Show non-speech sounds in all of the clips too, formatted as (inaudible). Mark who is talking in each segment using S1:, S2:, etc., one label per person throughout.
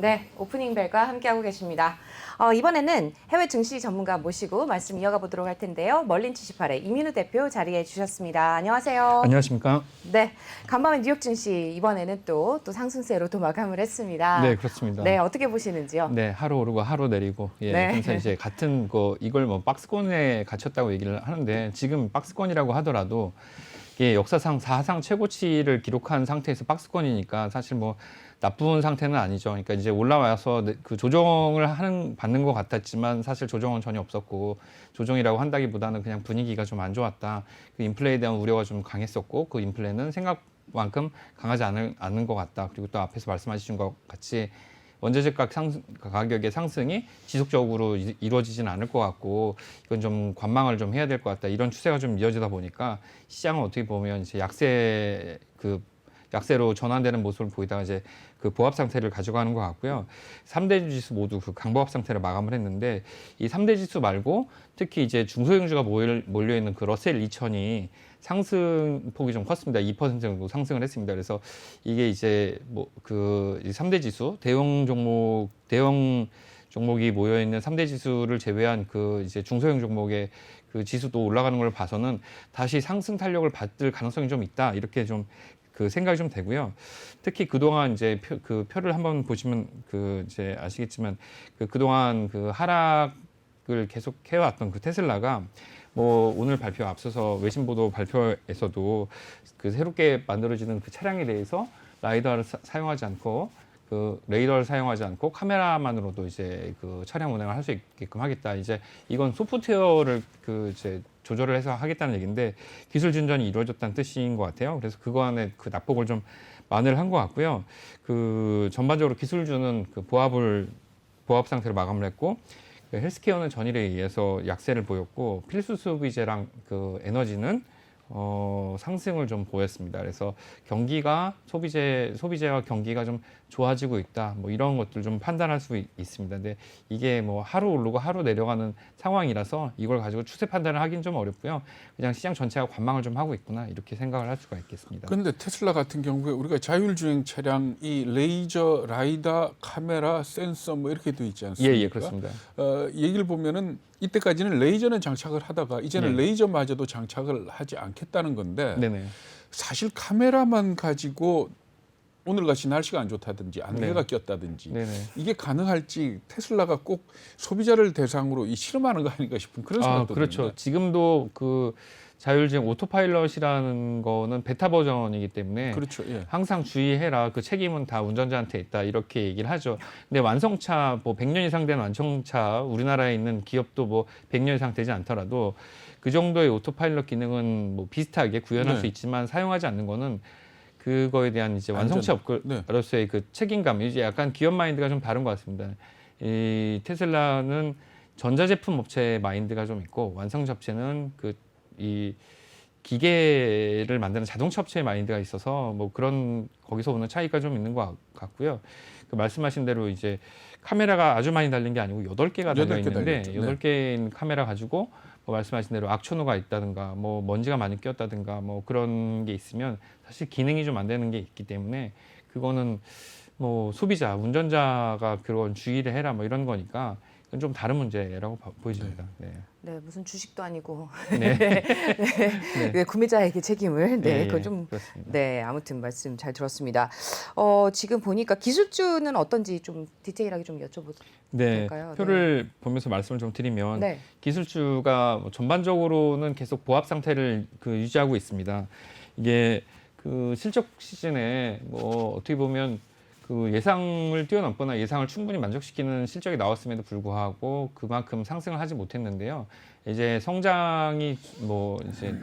S1: 네, 오프닝 벨과 함께하고 계십니다. 어, 이번에는 해외 증시 전문가 모시고 말씀 이어가 보도록 할 텐데요. 멀린 78의 이민우 대표 자리해 주셨습니다. 안녕하세요.
S2: 안녕하십니까?
S1: 네, 간밤에 뉴욕 증시 이번에는 또, 또 상승세로 또 마감을 했습니다.
S2: 네, 그렇습니다.
S1: 네, 어떻게 보시는지요?
S2: 네, 하루 오르고 하루 내리고 예,
S1: 네.
S2: 그래서 이제 같은 거 이걸 뭐 박스권에 갇혔다고 얘기를 하는데 지금 박스권이라고 하더라도 이게 역사상 사상 최고치를 기록한 상태에서 박스권이니까 사실 뭐 나쁜 상태는 아니죠. 그러니까 이제 올라와서 네, 그 조정을 하는 받는 것 같았지만 사실 조정은 전혀 없었고 조정이라고 한다기보다는 그냥 분위기가 좀 안 좋았다. 그 인플레에 대한 우려가 좀 강했었고 그 인플레는 생각만큼 강하지 않은, 않은 것 같다. 그리고 또 앞에서 말씀하신 것 같이 원자재 가격의 상승이 지속적으로 이- 이루어지지는 않을 것 같고 이건 좀 관망을 좀 해야 될 것 같다. 이런 추세가 좀 이어지다 보니까 시장은 어떻게 보면 이제 약세 그 약세로 전환되는 모습을 보이다가 이제 그 보합 상태를 가져가는 것 같고요. 삼대 지수 모두 그 강보합 상태를 마감을 했는데 이삼대 지수 말고 특히 이제 중소형주가 몰- 몰려 있는 그 러셀 2000이 상승폭이 좀 컸습니다. 2% 정도 상승을 했습니다. 그래서 이게 이제 뭐그삼대 지수 대형 종목 대형 종목이 모여 있는 삼대 지수를 제외한 그 이제 중소형 종목의 그 지수도 올라가는 걸 봐서는 다시 상승 탄력을 받을 가능성이 좀 있다. 이렇게 좀 그 생각이 좀 되고요. 특히 그동안 이제 표, 그 표를 한번 보시면 그 이제 아시겠지만 그 그동안 그 하락을 계속 해왔던 그 테슬라가 뭐 오늘 발표 앞서서 외신 보도 발표에서도 그 새롭게 만들어지는 그 차량에 대해서 라이더를 사, 사용하지 않고 그 레이더를 사용하지 않고 카메라만으로도 이제 그 차량 운행을 할 수 있게끔 하겠다. 이제 이건 소프트웨어를 그 이제 조절을 해서 하겠다는 얘기인데 기술 진전이 이루어졌다는 뜻인 것 같아요. 그래서 그거 안에 그 납폭을 좀 만회를 한 것 같고요. 그 전반적으로 기술주는 그 보합을 보합 상태로 마감을 했고 그 헬스케어는 전일에 의해서 약세를 보였고 필수 소비재랑 그 에너지는 어, 상승을 좀 보였습니다. 그래서 경기가 소비재 소비재와 경기가 좀 좋아지고 있다. 뭐 이런 것들 좀 판단할 수 있, 있습니다. 근데 이게 뭐 하루 오르고 하루 내려가는 상황이라서 이걸 가지고 추세 판단을 하긴 좀 어렵고요. 그냥 시장 전체가 관망을 좀 하고 있구나 이렇게 생각을 할 수가 있겠습니다.
S3: 그런데 테슬라 같은 경우에 우리가 자율주행 차량 이 레이저, 라이다, 카메라, 센서 뭐 이렇게 돼 있지 않습니까?
S2: 예, 예, 그렇습니다.
S3: 어, 얘기를 보면은 이때까지는 레이저는 장착을 하다가 이제는
S2: 네.
S3: 레이저마저도 장착을 하지 않겠다는 건데
S2: 네네.
S3: 사실 카메라만 가지고 오늘 같이 날씨가 안 좋다든지 안개가
S2: 네.
S3: 꼈다든지
S2: 네네.
S3: 이게 가능할지 테슬라가 꼭 소비자를 대상으로 이 실험하는 거 아닌가 싶은 그런
S2: 아,
S3: 생각도
S2: 그렇죠.
S3: 듭니다.
S2: 지금도 그 자율주행 오토파일럿이라는 거는 베타 버전이기 때문에
S3: 그렇죠. 예.
S2: 항상 주의해라. 그 책임은 다 운전자한테 있다. 이렇게 얘기를 하죠. 근데 완성차 뭐 100년 이상 된 완성차 우리나라에 있는 기업도 뭐 100년 이상 되지 않더라도 그 정도의 오토파일럿 기능은 뭐 비슷하게 구현할
S3: 네.
S2: 수 있지만 사용하지 않는 거는 그거에 대한 이제 완성차
S3: 안전. 네.
S2: 그 책임감 이제 약간 기업 마인드가 좀 다른 것 같습니다. 이 테슬라는 전자제품 업체의 마인드가 좀 있고 완성차 업체는 그 이 기계를 만드는 자동차 업체의 마인드가 있어서 뭐 그런 거기서 오는 차이가 좀 있는 것 같고요. 그 말씀하신 대로 이제 카메라가 아주 많이 달린 게 아니고 여덟 개가 달려 있는데.
S3: 네.
S2: 여덟 개인 카메라 가지고 뭐 말씀하신 대로 악천후가 있다든가 뭐 먼지가 많이 꼈다든가 뭐 그런 게 있으면 사실 기능이 좀 안 되는 게 있기 때문에 그거는 뭐 소비자 운전자가 그런 주의를 해라 뭐 이런 거니까 그건 좀 다른 문제라고 봐- 보여집니다. 네.
S1: 네, 무슨 주식도 아니고
S2: 네. (laughs)
S1: 네. 네, 구매자에게 책임을 네,
S2: 예,
S1: 그건
S2: 예,
S1: 좀
S2: 그렇습니다.
S1: 네, 아무튼 말씀 잘 들었습니다. 어, 지금 보니까 기술주는 어떤지 좀 디테일하게 좀 여쭤보도
S2: 네,
S1: 될까요?
S2: 표를 보면서 말씀을 좀 드리면
S1: 네.
S2: 기술주가 뭐 전반적으로는 계속 보합 상태를 그 유지하고 있습니다. 이게 그 실적 시즌에 뭐 어떻게 보면 그 예상을 뛰어넘거나 예상을 충분히 만족시키는 실적이 나왔음에도 불구하고 그만큼 상승을 하지 못했는데요. 이제 성장이 뭐 이제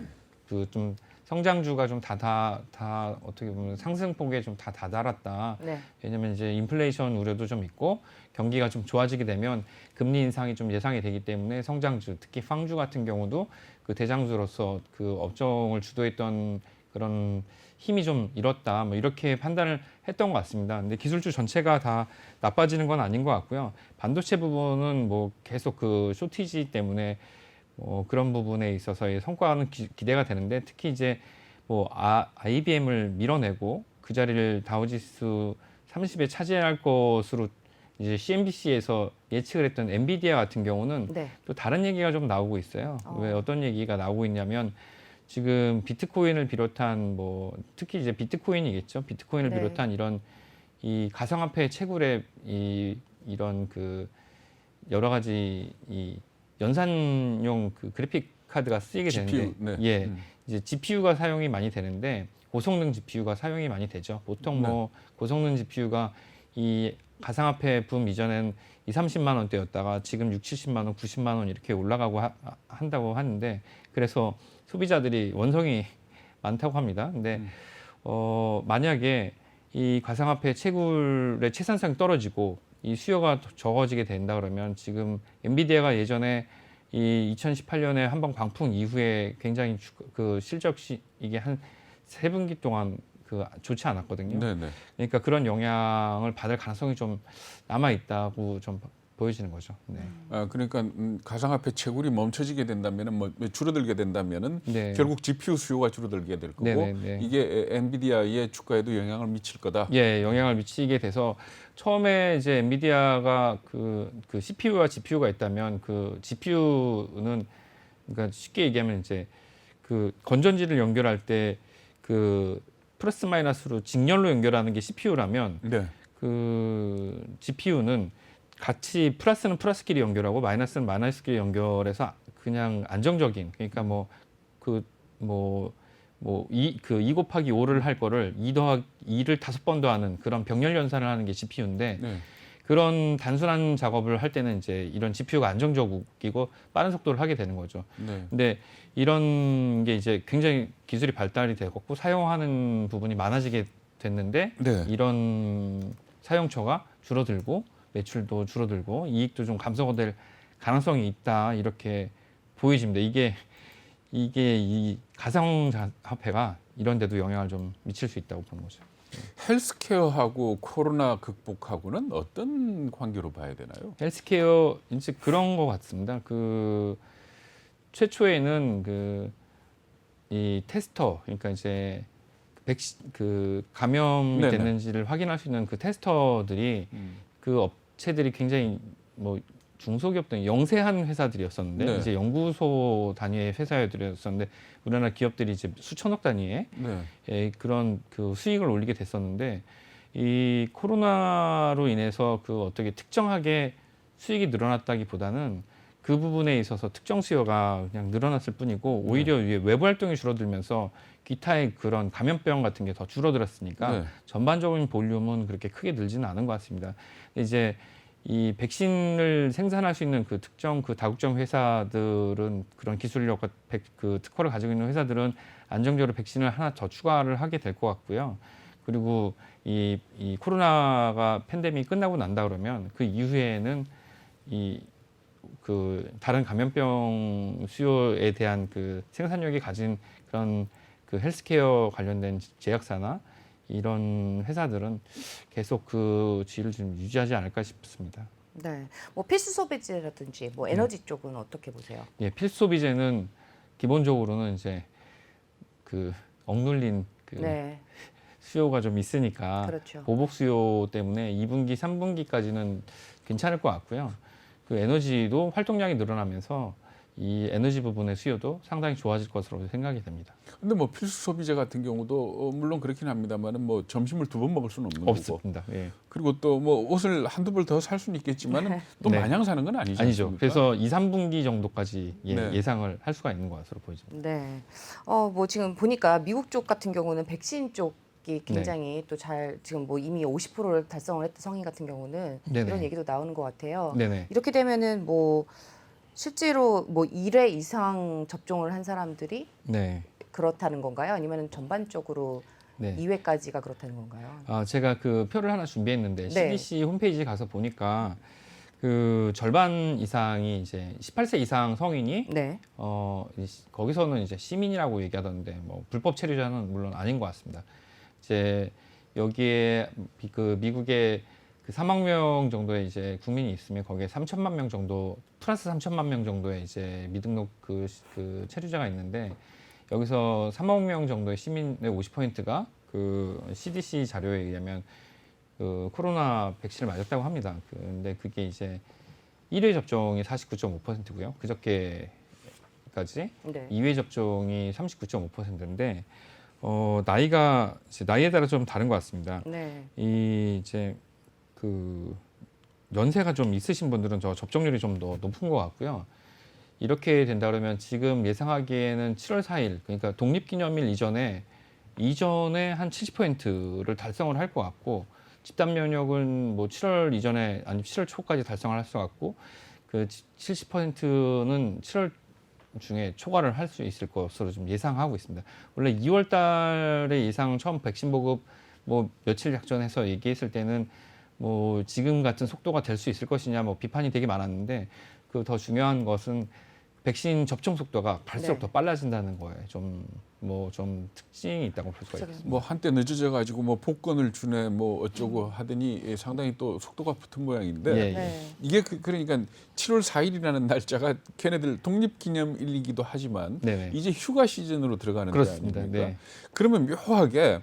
S2: 그 좀 성장주가 좀 다다 다 어떻게 보면 상승폭에 좀 다 다다랐다.
S1: 네.
S2: 왜냐면 이제 인플레이션 우려도 좀 있고 경기가 좀 좋아지게 되면 금리 인상이 좀 예상이 되기 때문에 성장주 특히 팡주 같은 경우도 그 대장주로서 그 업종을 주도했던 그런 힘이 좀 잃었다 뭐 이렇게 판단을 했던 것 같습니다. 근데 기술주 전체가 다 나빠지는 건 아닌 것 같고요. 반도체 부분은 뭐 계속 그 쇼티지 때문에 뭐 그런 부분에 있어서의 성과는 기, 기대가 되는데 특히 이제 뭐 아, IBM을 밀어내고 그 자리를 다우지수 30에 차지할 것으로 이제 CNBC에서 예측을 했던 엔비디아 같은 경우는
S1: 네.
S2: 또 다른 얘기가 좀 나오고 있어요.
S1: 어.
S2: 왜 어떤 얘기가 나오고 있냐면 지금 비트코인을 비롯한 뭐 특히 이제 비트코인이겠죠. 비트코인을
S1: 네.
S2: 비롯한 이런 이 가상화폐 채굴의 이 이런 그 여러 가지 이 연산용 그 그래픽 카드가 쓰이게
S3: GPU,
S2: 되는데
S3: 네.
S2: 예
S3: 음.
S2: 이제 GPU가 사용이 많이 되는데 고성능 GPU가 사용이 많이 되죠. 보통 뭐
S3: 네.
S2: 고성능 GPU가 이 가상화폐 붐 이전엔 2, 30만 원대였다가 지금 6, 70만 원, 90만 원 이렇게 올라가고 하, 한다고 하는데 그래서 소비자들이 원성이 많다고 합니다. 근데
S3: 음.
S2: 어 만약에 이 가상화폐 채굴의 채산성이 떨어지고 이 수요가 더 적어지게 된다 그러면 지금 엔비디아가 예전에 이 2018년에 한번 광풍 이후에 굉장히 주- 그 실적 시 이게 한 세 분기 동안 그 좋지 않았거든요.
S3: 네, 네.
S2: 그러니까 그런 영향을 받을 가능성이 좀 남아 있다고 좀 보여지는 거죠. 네.
S3: 아, 그러니까 음, 가상화폐 채굴이 멈춰지게 된다면은 뭐 줄어들게 된다면은
S2: 네.
S3: 결국 GPU 수요가 줄어들게 될 거고
S2: 네, 네, 네.
S3: 이게 에- 엔비디아의 주가에도 영향을 미칠 거다.
S2: 예, 영향을 미치게 돼서 처음에 이제 엔비디아가 그, 그 CPU와 GPU가 있다면 그 GPU는 그러니까 쉽게 얘기하면 이제 그 건전지를 연결할 때그 플러스 마이너스로 직렬로 연결하는 게 CPU라면
S3: 네.
S2: 그 GPU는 같이 플러스는 플러스끼리 연결하고 마이너스는 마이너스끼리 연결해서 그냥 안정적인 그러니까 뭐 그 뭐 뭐 이그2 곱하기 5를 할 거를 2 더하기 2를 다섯 번 더 하는 그런 병렬 연산을 하는 게 GPU인데
S3: 네.
S2: 그런 단순한 작업을 할 때는 이제 이런 GPU가 안정적이고 빠른 속도를 하게 되는 거죠.
S3: 네.
S2: 근데 이런 게 이제 굉장히 기술이 발달이 되고 사용하는 부분이 많아지게 됐는데
S3: 네.
S2: 이런 사용처가 줄어들고 매출도 줄어들고 이익도 좀 감소될 가능성이 있다 이렇게 보여집니다. 이게 이게 이 가상화폐가 이런 데도 영향을 좀 미칠 수 있다고 보는 거죠.
S3: 헬스케어하고 코로나 극복하고는 어떤 관계로 봐야 되나요?
S2: 헬스케어 이제 그런 것 같습니다. 그 최초에는 그 이 테스터 그러니까 이제 백시 그 감염이
S3: 네네.
S2: 됐는지를 확인할 수 있는 그 테스터들이
S3: 음.
S2: 그 업체들이 굉장히 뭐 중소기업들 영세한 회사들이었었는데
S3: 네.
S2: 이제 연구소 단위의 회사들이었었는데 우리나라 기업들이 이제 수천억 단위의
S3: 네.
S2: 예, 그런 그 수익을 올리게 됐었는데 이 코로나로 인해서 그 어떻게 특정하게 수익이 늘어났다기보다는 그 부분에 있어서 특정 수요가 그냥 늘어났을 뿐이고 오히려 이게 외부 활동이 줄어들면서 기타의 그런 감염병 같은 게 더 줄어들었으니까
S3: 네.
S2: 전반적인 볼륨은 그렇게 크게 늘지는 않은 것 같습니다. 이제 이 백신을 생산할 수 있는 그 특정 그 다국적 회사들은 그런 기술력과 백, 그 특허를 가지고 있는 회사들은 안정적으로 백신을 하나 더 추가를 하게 될 것 같고요. 그리고 이, 이 코로나가 팬데믹이 끝나고 난다 그러면 그 이후에는 이 그 다른 감염병 수요에 대한 그 생산력이 가진 그런 그 헬스케어 관련된 제약사나 이런 회사들은 계속 그 지위를 좀 유지하지 않을까 싶습니다.
S1: 네. 뭐 필수 소비재라든지 뭐 에너지 쪽은 어떻게 보세요?
S2: 예, 필수 소비재는 기본적으로는 이제 그 억눌린 그
S1: 네.
S2: 수요가 좀 있으니까
S1: 그렇죠.
S2: 보복 수요 때문에 2분기, 3분기까지는 괜찮을 것 같고요. 그 에너지도 활동량이 늘어나면서 이 에너지 부분의 수요도 상당히 좋아질 것으로 생각이 됩니다.
S3: 근데 뭐 필수 소비재 같은 경우도 어, 물론 그렇긴 합니다만은 뭐 점심을 두 번 먹을 수는 없는 거고
S2: 없습니다. 예.
S3: 그리고 또 뭐 옷을 한두 벌 더 살 수는 있겠지만은 또
S2: 네.
S3: 마냥 사는 건 아니죠.
S2: 아니죠. 그래서 2, 3분기 정도까지 예,
S3: 네.
S2: 예상을 할 수가 있는 것으로 보여집니다.
S1: 네. 어, 뭐 지금 보니까 미국 쪽 같은 경우는 백신 쪽이 굉장히
S2: 네.
S1: 또잘 지금 뭐 이미 50%를 달성을 했던 성인 같은 경우는
S2: 네네.
S1: 이런 얘기도 나오는 것 같아요.
S2: 네네.
S1: 이렇게 되면은 뭐 실제로 뭐 1회 이상 접종을 한 사람들이
S2: 네.
S1: 그렇다는 건가요? 아니면 전반적으로
S2: 네.
S1: 2회까지가 그렇다는 건가요?
S2: 아, 제가 그 표를 하나 준비했는데
S1: 네.
S2: CDC 홈페이지 가서 보니까 그 절반 이상이 이제 18세 이상 성인이
S1: 네.
S2: 어 이- 거기서는 이제 시민이라고 얘기하던데 뭐 불법 체류자는 물론 아닌 것 같습니다. 이제 여기에 미- 그 미국에 그 3억 명 정도의 이제 국민이 있으면 거기에 3천만 명 정도 플러스 3천만 명 정도의 이제 미등록 그, 시- 그 체류자가 있는데 여기서 3억 명 정도의 시민의 50%가 그 CDC 자료에 의하면 그 코로나 백신을 맞았다고 합니다. 그- 근데 그게 이제 1회 접종이 49.5%고요. 그저께까지
S1: 네.
S2: 2회 접종이 39.5%인데 어, 나이가 이제 나이에 따라 좀 다른 것 같습니다.
S1: 네.
S2: 이 이제 그 연세가 좀 있으신 분들은 저 접종률이 좀 더 높은 것 같고요. 이렇게 된다 그러면 지금 예상하기에는 7월 4일 그러니까 독립기념일 이전에 이전에 한 70%를 달성을 할 것 같고 집단 면역은 뭐 7월 이전에 아니 7월 초까지 달성을 할수 같고 그 70%는 7월 중에 초과를 할 수 있을 것으로 좀 예상하고 있습니다. 원래 2월 달에 예상 처음 백신 보급 뭐 며칠 작전해서 얘기했을 때는 뭐 지금 같은 속도가 될 수 있을 것이냐 뭐 비판이 되게 많았는데 그 더 중요한 것은 백신 접종 속도가 갈수록
S1: 네.
S2: 더 빨라진다는 거에 좀 뭐 좀 특징이 있다고 볼 수가
S1: 그렇죠.
S2: 있습니다.
S3: 뭐 한때 늦어져 가지고 뭐 복권을 주네 뭐 어쩌고 하더니 예, 상당히 또 속도가 붙은 모양인데
S2: 예, 예.
S1: 네.
S3: 이게 그, 그러니까 7월 4일이라는 날짜가 걔네들 독립기념일이기도 하지만
S2: 네네.
S3: 이제 휴가 시즌으로 들어가는 데
S2: 그렇습니다.
S3: 아닙니까?
S2: 네.
S3: 그러면 묘하게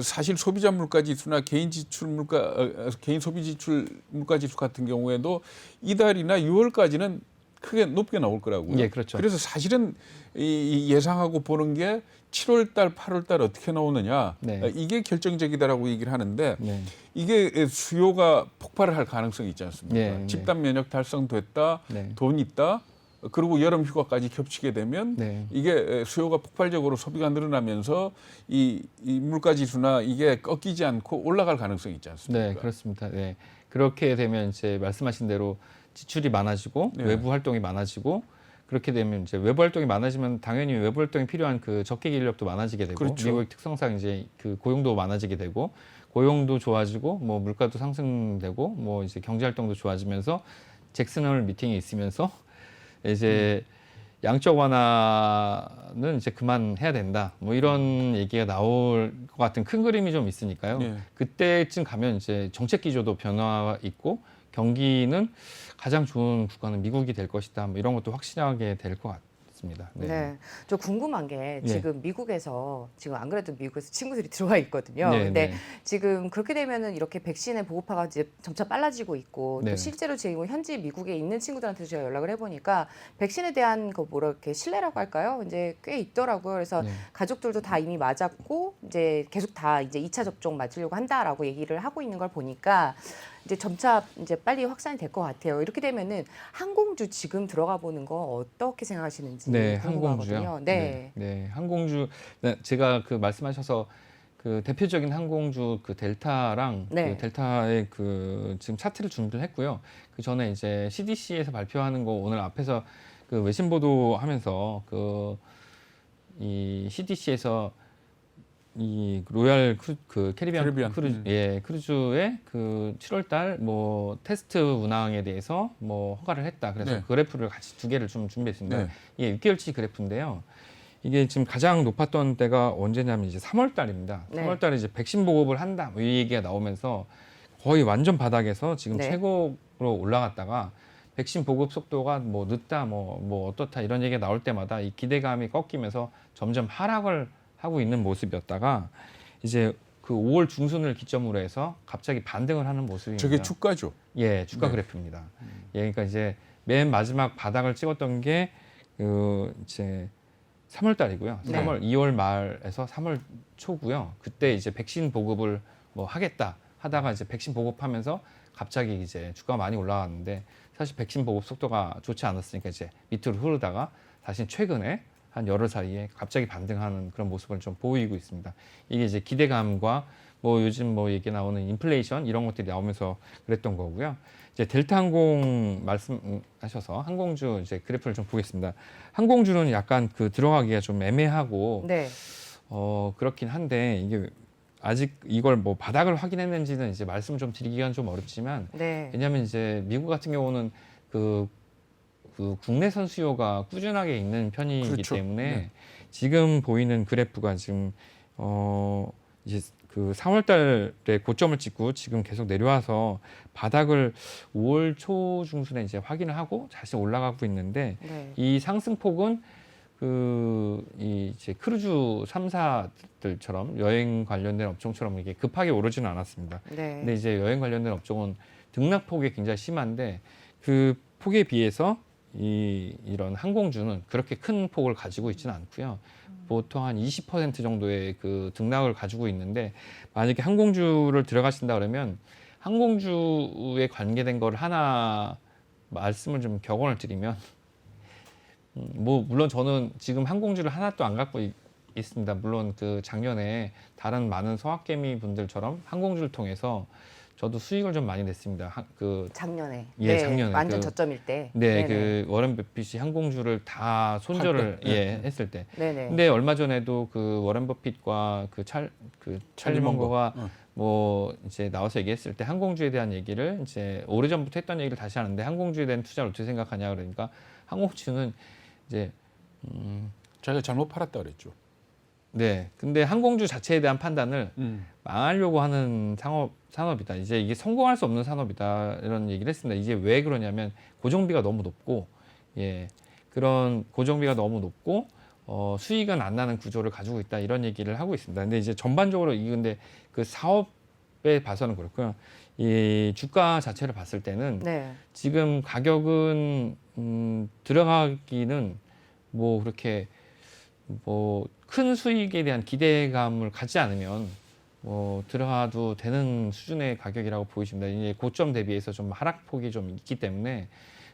S3: 사실 소비자 물가 지수나 개인 지출 물가 어, 어, 개인 소비 지출 물가 지수 같은 경우에도 이달이나 6월까지는 크게 높게 나올 거라고요.
S2: 예, 그렇죠.
S3: 그래서 사실은 이, 이 예상하고 보는 게 7월 달, 8월 달 어떻게 나오느냐
S2: 네.
S3: 어, 이게 결정적이다라고 얘기를 하는데
S2: 네.
S3: 이게 수요가 폭발을 할 가능성이 있지 않습니까?
S2: 네, 네.
S3: 집단 면역 달성됐다,
S2: 네.
S3: 돈 있다, 그리고 여름 휴가까지 겹치게 되면
S2: 네.
S3: 이게 수요가 폭발적으로 소비가 늘어나면서 이, 이 물가 지수나 이게 꺾이지 않고 올라갈 가능성이 있지 않습니까?
S2: 네, 그렇습니다. 네. 그렇게 되면 이제 말씀하신 대로 지출이 많아지고
S3: 네.
S2: 외부 활동이 많아지고 그렇게 되면 이제 외부 활동이 많아지면 당연히 외부 활동에 필요한 그 적객 인력도 많아지게 되고
S3: 그렇죠.
S2: 미국의 특성상 이제 그 고용도 많아지게 되고 고용도 좋아지고 뭐 물가도 상승되고 뭐 이제 경제 활동도 좋아지면서 잭슨홀 미팅이 있으면서 (laughs) 이제 양적 완화는 이제 그만해야 된다. 뭐 이런 얘기가 나올 것 같은 큰 그림이 좀 있으니까요.
S3: 네.
S2: 그때쯤 가면 이제 정책 기조도 변화가 있고 경기는 가장 좋은 국가는 미국이 될 것이다. 뭐 이런 것도 확실하게 될 것 같습니다.
S1: 네. 저 궁금한 게
S2: 예.
S1: 지금 미국에서 지금 안 그래도 미국에서 친구들이 (laughs) 들어와 있거든요.
S2: 네,
S1: 근데
S2: 네.
S1: 지금 그렇게 되면은 이렇게 백신의 보급화가 이제 점차 빨라지고 있고
S2: 네.
S1: 또 실제로 지금 현지 미국에 있는 친구들한테 제가 연락을 해보니까 백신에 대한 그 뭐라 이렇게 신뢰라고 할까요? 이제 꽤 있더라고요. 그래서
S2: 네.
S1: 가족들도 다 이미 맞았고 이제 계속 다 이제 2차 접종 맞으려고 한다라고 얘기를 하고 있는 걸 보니까 이제 점차 이제 빨리 확산이 될 것 같아요. 이렇게 되면은 항공주 지금 들어가 보는 거 어떻게 생각하시는지
S2: 네,
S1: 궁금하거든요.
S2: 항공주요.
S1: 네.
S2: 네, 항공주. 네, 제가 그 말씀하셔서 그 대표적인 항공주 그 델타랑
S1: 네.
S2: 그 델타의 그 지금 차트를 준비를 했고요. 그 전에 이제 CDC에서 발표하는 거 오늘 앞에서 그 외신 보도하면서 그 이 CDC에서 이 로얄 크루, 그 캐리비안,
S3: 캐리비안,
S2: 크루즈
S3: 음.
S2: 예 크루즈의 그 7월달 뭐 테스트 운항에 대해서 뭐 허가를 했다. 그래서
S3: 네.
S2: 그래프를 같이 두 개를 좀 준비했습니다.
S3: 네.
S2: 이게 6개월치 그래프인데요. 이게 지금 가장 높았던 때가 언제냐면 이제 3월 달입니다.
S1: 네.
S2: 3월 달에 이제 백신 보급을 한다. 뭐 이 얘기가 나오면서 거의 완전 바닥에서 지금
S1: 네.
S2: 최고로 올라갔다가 백신 보급 속도가 뭐 늦다, 뭐, 뭐 어떻다 이런 얘기가 나올 때마다 이 기대감이 꺾이면서 점점 하락을 하고 있는 모습이었다가 이제 그 5월 중순을 기점으로 해서 갑자기 반등을 하는 모습입니다.
S3: 저게 주가죠.
S2: 예, 주가
S3: 네.
S2: 그래프입니다. 예, 그러니까 이제 맨 마지막 바닥을 찍었던 게 그 이제 3월 달이고요.
S1: 네.
S2: 3월 2월 말에서 3월 초고요. 그때 이제 백신 보급을 뭐 하겠다 하다가 이제 백신 보급하면서 갑자기 이제 주가가 많이 올라왔는데 사실 백신 보급 속도가 좋지 않았으니까 이제 밑으로 흐르다가 다시 최근에 한 열흘 사이에 갑자기 반등하는 그런 모습을 좀 보이고 있습니다. 이게 이제 기대감과 뭐 요즘 뭐 얘기 나오는 인플레이션 이런 것들이 나오면서 그랬던 거고요. 이제 델타 항공 말씀하셔서 항공주 이제 그래프를 좀 보겠습니다. 항공주는 약간 그 들어가기가 좀 애매하고
S1: 네.
S2: 어 그렇긴 한데 이게 아직 이걸 뭐 바닥을 확인했는지는 이제 말씀을 좀 드리기가 좀 어렵지만
S1: 네.
S2: 왜냐하면 이제 미국 같은 경우는 그, 그 국내선 수요가 꾸준하게 있는 편이기
S3: 그렇죠.
S2: 때문에
S3: 네.
S2: 지금 보이는 그래프가 지금 어 이제 그 4월 달에 고점을 찍고 지금 계속 내려와서 바닥을 5월 초 중순에 이제 확인을 하고 다시 올라가고 있는데
S1: 네.
S2: 이 상승폭은 그이 이제 크루즈 3사들처럼 여행 관련된 업종처럼 이게 급하게 오르지는 않았습니다.
S1: 네.
S2: 근데 이제 여행 관련된 업종은 등락폭이 굉장히 심한데 그 폭에 비해서 이 이런 항공주는 그렇게 큰 폭을 가지고 있지는 않고요. 보통 한 20% 정도의 그 등락을 가지고 있는데 만약에 항공주를 들어가신다 그러면 항공주에 관계된 걸 하나 말씀을 좀 격언을 드리면 음, 뭐 물론 저는 지금 항공주를 하나도 안 갖고 있, 있습니다. 물론 그 작년에 다른 많은 서학개미 분들처럼 항공주를 통해서 저도 수익을 좀 많이 냈습니다. 하- 그
S1: 작년에.
S2: 예,
S1: 네,
S2: 작년에
S1: 완전
S2: 그-
S1: 저점일 때.
S2: 네,
S1: 네네.
S2: 그 워렌 버핏이 항공주를 다 손절을
S3: 때.
S2: 예, 했을 때.
S1: 네네.
S2: 근데 얼마 전에도 그 워렌 버핏과 그 찰 그 찰리
S3: 찰리
S2: 먼거가
S3: 먼거. 어.
S2: 뭐 이제 나와서 얘기했을 때 항공주에 대한 얘기를 이제 오래전부터 했던 얘기를 다시 하는데 항공주에 대한 투자를 어떻게 생각하냐 그러니까 항공주는 이제 음,
S3: 자기가 잘못 팔았다 그랬죠.
S2: 네. 근데 항공주 자체에 대한 판단을
S3: 음.
S2: 망하려고 하는 상업 산업이다. 이제 이게 성공할 수 없는 산업이다 이런 얘기를 했습니다. 이게 왜 그러냐면 고정비가 너무 높고 예 그런 고정비가 너무 높고 어, 수익은 안 나는 구조를 가지고 있다 이런 얘기를 하고 있습니다. 근데 이제 전반적으로 이 근데 그 사업에 봐서는 그렇고요. 이 주가 자체를 봤을 때는
S1: 네.
S2: 지금 가격은 음, 들어가기는 뭐 그렇게 뭐 큰 수익에 대한 기대감을 갖지 않으면 뭐 들어가도 되는 수준의 가격이라고 보이십니다. 이제 고점 대비해서 좀 하락폭이 좀 있기 때문에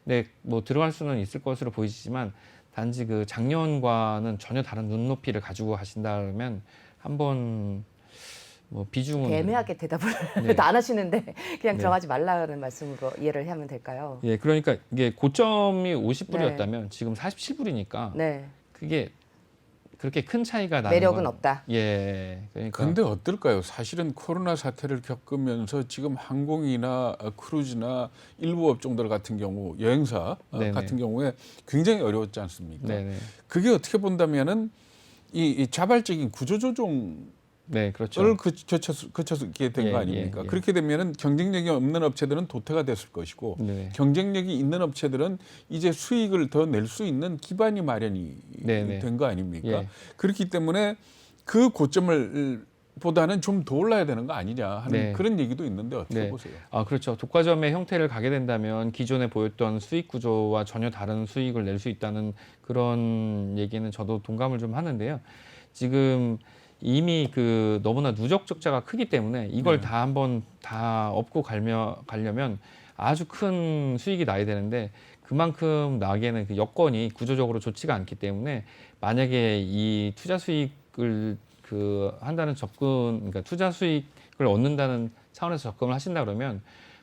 S2: 근데 뭐 들어갈 수는 있을 것으로 보이지만 단지 그 작년과는 전혀 다른 눈높이를 가지고 하신다면 한번 뭐 비중은
S1: 애매하게 대답을 (laughs)
S2: 네.
S1: 안 하시는데 그냥
S2: 네.
S1: 들어가지 말라는 말씀으로 이해를 하면 될까요?
S2: 예, 그러니까 이게 고점이 50불이었다면 지금 47불이니까
S1: 네.
S2: 그게 그렇게 큰 차이가 나는
S1: 매력은
S2: 건-
S1: 없다.
S2: 예, 그러니까
S3: 근데 어떨까요? 사실은 코로나 사태를 겪으면서 지금 항공이나 어, 크루즈나 일부 업종들 같은 경우 여행사 어,
S2: 네네.
S3: 같은 경우에 굉장히 어려웠지 않습니까?
S2: 네네,
S3: 그게 어떻게 본다면은 이, 이 자발적인 구조조정을
S2: 네, 그렇죠.
S3: 그, 거쳐서 거쳐서 이게 된
S2: 예,
S3: 거 아닙니까?
S2: 예, 예.
S3: 그렇게 되면은 경쟁력이 없는 업체들은 도태가 됐을 것이고
S2: 네,
S3: 경쟁력이 있는 업체들은 이제 수익을 더 낼 수 있는 기반이 마련이
S2: 네네.
S3: 된거 아닙니까?
S2: 예.
S3: 그렇기 때문에 그 고점을 보다는 좀 더 올라야 되는 거 아니냐 하는
S2: 네.
S3: 그런 얘기도 있는데 어떻게
S2: 네.
S3: 보세요?
S2: 아 그렇죠. 독과점의 형태를 가게 된다면 기존에 보였던 수익 구조와 전혀 다른 수익을 낼 수 있다는 그런 얘기는 저도 동감을 좀 하는데요. 지금 이미 그 너무나 누적 적자가 크기 때문에 이걸
S3: 네.
S2: 다 한번 다 업고 갈며 가려면 아주 큰 수익이 나야 되는데 그만큼 나기에는 그 여건이 구조적으로 좋지가 않기 때문에 만약에 이 투자 수익을 그 한다는 접근 그러니까 투자 수익을 얻는다는 차원에서 접근을 하신다 그러면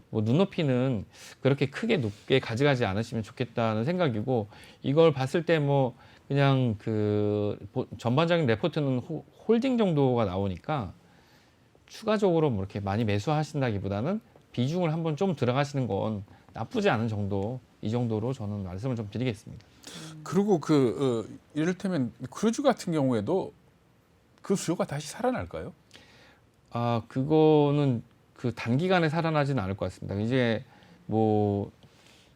S2: 뭐 눈높이는 그렇게 크게 높게 가져가지 않으시면 좋겠다는 생각이고 이걸 봤을 때뭐 그냥 그 보- 전반적인 레포트는 호- 홀딩 정도가 나오니까 추가적으로 뭐 이렇게 많이 매수하신다기보다는 비중을 한번 좀 들어가시는 건 나쁘지 않은 정도 이 정도로 저는 말씀을 좀 드리겠습니다.
S3: 그리고 그 어, 이를테면 크루즈 같은 경우에도 그 수요가 다시 살아날까요?
S2: 아 그거는 그 단기간에 살아나지는 않을 것 같습니다. 이제 뭐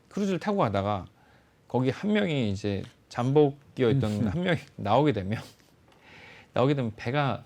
S2: 크루즈를 타고 가다가 거기 한 명이 이제 잠복기어 있던 한 명이 (laughs) 나오게 되면 나오게 되면 배가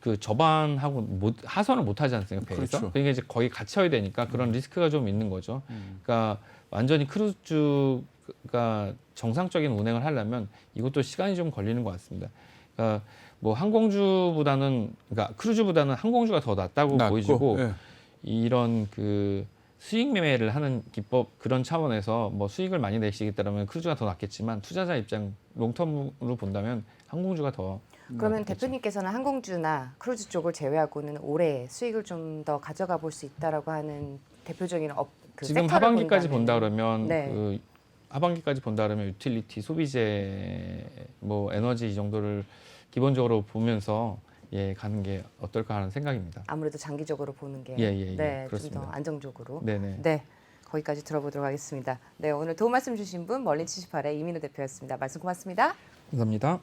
S2: 그 저반하고 못, 하선을 못 하지 않습니까 배에서?
S3: 그렇죠.
S2: 그러니까 이제 거기 갇혀야 되니까 그런 리스크가 좀 있는 거죠. 그러니까 완전히 크루즈가 정상적인 운행을 하려면 이것도 시간이 좀 걸리는 것 같습니다. 그러니까 뭐 항공주보다는 그러니까 크루즈보다는 항공주가 더 낫다고
S3: 낮고,
S2: 보이지고
S3: 예.
S2: 이런 그 수익 매매를 하는 기법 그런 차원에서 뭐 수익을 많이 내시겠다면 크루즈가 더 낫겠지만 투자자 입장 롱텀으로 본다면 항공주가 더
S1: 그러면
S2: 낫겠죠.
S1: 대표님께서는 항공주나 크루즈 쪽을 제외하고는 올해 수익을 좀 더 가져가 볼 수 있다라고 하는 대표적인 업, 그
S2: 지금 하반기까지 본다 그러면
S1: 네.
S2: 그 하반기까지 본다 그러면 유틸리티 소비재 뭐 에너지 이 정도를 기본적으로 보면서 예 가는 게 어떨까 하는 생각입니다.
S1: 아무래도 장기적으로 보는 게
S2: 예, 예, 예.
S1: 네, 좀
S2: 그렇습니다.
S1: 더 안정적으로
S2: 네네.
S1: 네. 거기까지 들어보도록 하겠습니다. 네, 오늘 도움 말씀 주신 분 멀린 78의 이민호 대표였습니다. 말씀 고맙습니다.
S2: 감사합니다.